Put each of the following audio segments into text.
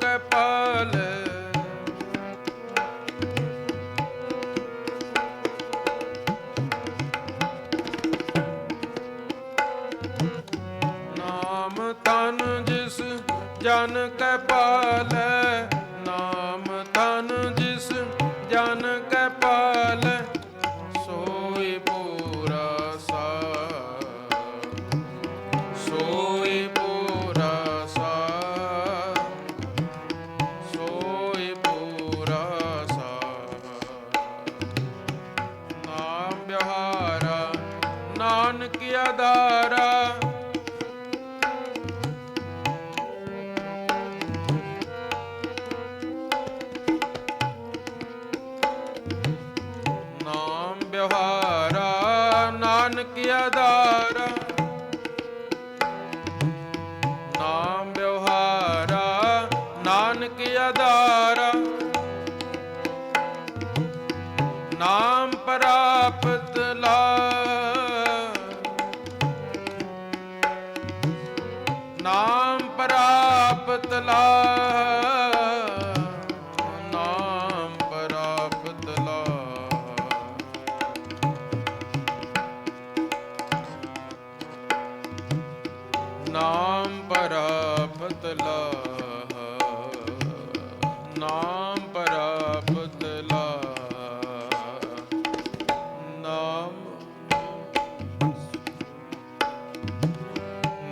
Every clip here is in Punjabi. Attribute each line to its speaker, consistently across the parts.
Speaker 1: ਕਪਾਲ ਨਾਮ ਤਨ ਜਿਸ ਜਨ ਕਪਾਲ ਨਾਮ ਤਨ ਜਿਸ ਜਨ ਕਪਾਲ ਨਾਮ ਨਾਨਕ ਆਧਾਰਾ ਨਾਮ ਵਿਹਾਰਾ ਨਾਨਕ ਆਧਾਰਾ ਨਾਮ ਵਿਵਹਾਰਾ ਨਾਨਕ ਆਧਾਰਾ ਨਾਮ ਪਰਾ ਨਾਮ ਪ੍ਰਾਪਤ ਲਾ ਨਾਮ ਪ੍ਰਾਪਤ ਲਾ ਨਾਮ ਪ੍ਰਾਪਤ ਲਾਹ। ਨਾਮ ਪ੍ਰਾਪਤ ਲਾਹ। ਨਾਮ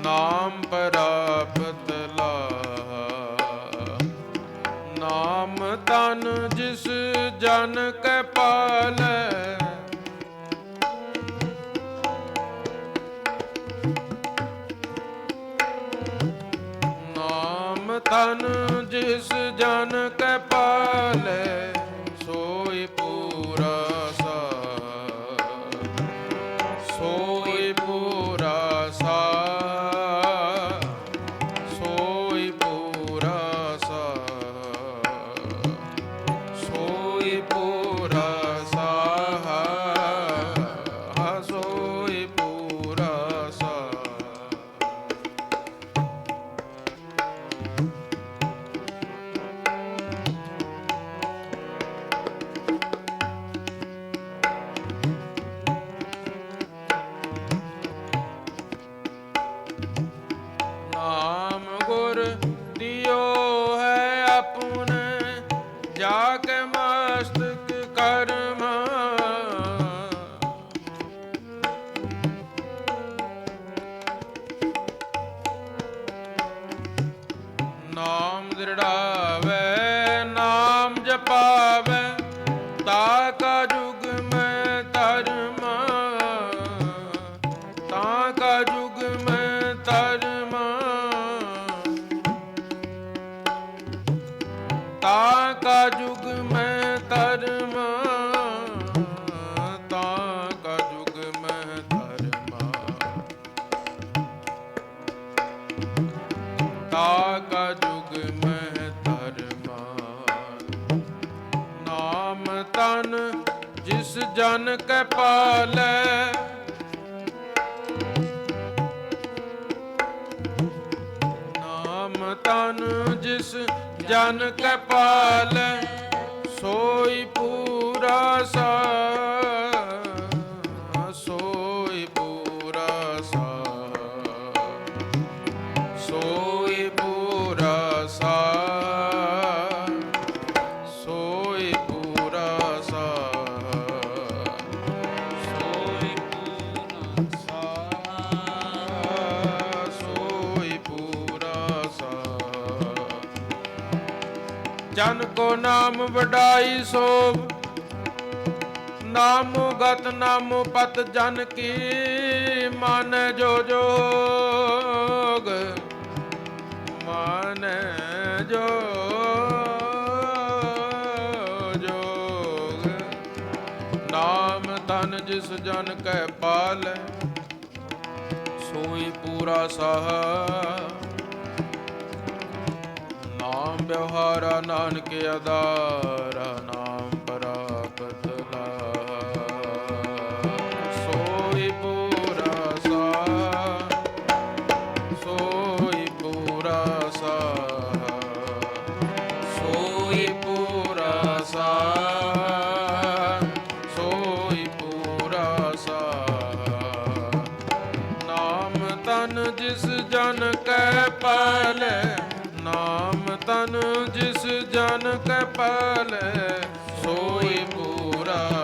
Speaker 1: ਨਾਮ ਪ੍ਰਾਪਤ ਜਨ ਕੈ ਪਾਲੈ। ਨਾਮ ਤਨ ਜਿਸ ਜਨ ਕੈ ਪਾਲੈ। ਕਰਮ। ਨਾਮ ਦ੍ਰਿੜਾਵੇ, ਨਾਮ ਜਪਾਵੇ ਤਾ ਕਾ ਜੁਗ ਮੈਂ ਧਰਮਾ। ਤਾ ਕਾ ਜੁਗ ਮੈਂ ਧਰਮਾ। ਤਾ ਕਾ ਜੁਗ ਤਾ ਕਾ ਜੁਗ ਮੈਂ ਧਰਮਾ। ਨਾਮ ਤਨ ਜਿਸ ਜਨ ਕੈ ਪਾਲੈ। ਨਾਮ ਤਨ ਜਿਸ ਜਨ ਕੈ ਪਾਲੈ, ਸੋਈ ਪੂਰਾ ਸਾ ਜਨ ਕੋ ਨਾਮ ਵਡਾਈ ਸੋਭ ਨਾਮ ਗਤ ਨਾਮੋ ਪਤ ਜਨ ਕੀ ਮਨ ਜੋ ਜੋਗ, ਮਨ ਜੋ ਜੋਗ। ਨਾਮ ਤਨ ਜਿਸ ਜਨ ਕੈ ਪਾਲ, ਸੋਈ ਪੂਰਾ ਸਾਹ ਨਾਮ ਵਿਵਹਾਰਾ ਨਾਨਕ ਆਧਾਰਾ, ਨਾਮ ਪ੍ਰਾਪਤ ਲਾ ਸੋਈ ਪੂਰਾ ਸਾ ਸੋਈ ਪੂਰਾ ਸਾ ਸੋਈ ਪੂਰਾ ਸਾ ਸੋਈ ਪੂਰਾ ਸਾ ਨਾਮ ਤਨ ਜਿਸ ਜਨ ਕੈ ਪਾਲੈ ਨਾਨਕ ਪਲ ਸੋਈ ਪੂਰਾ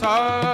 Speaker 1: song.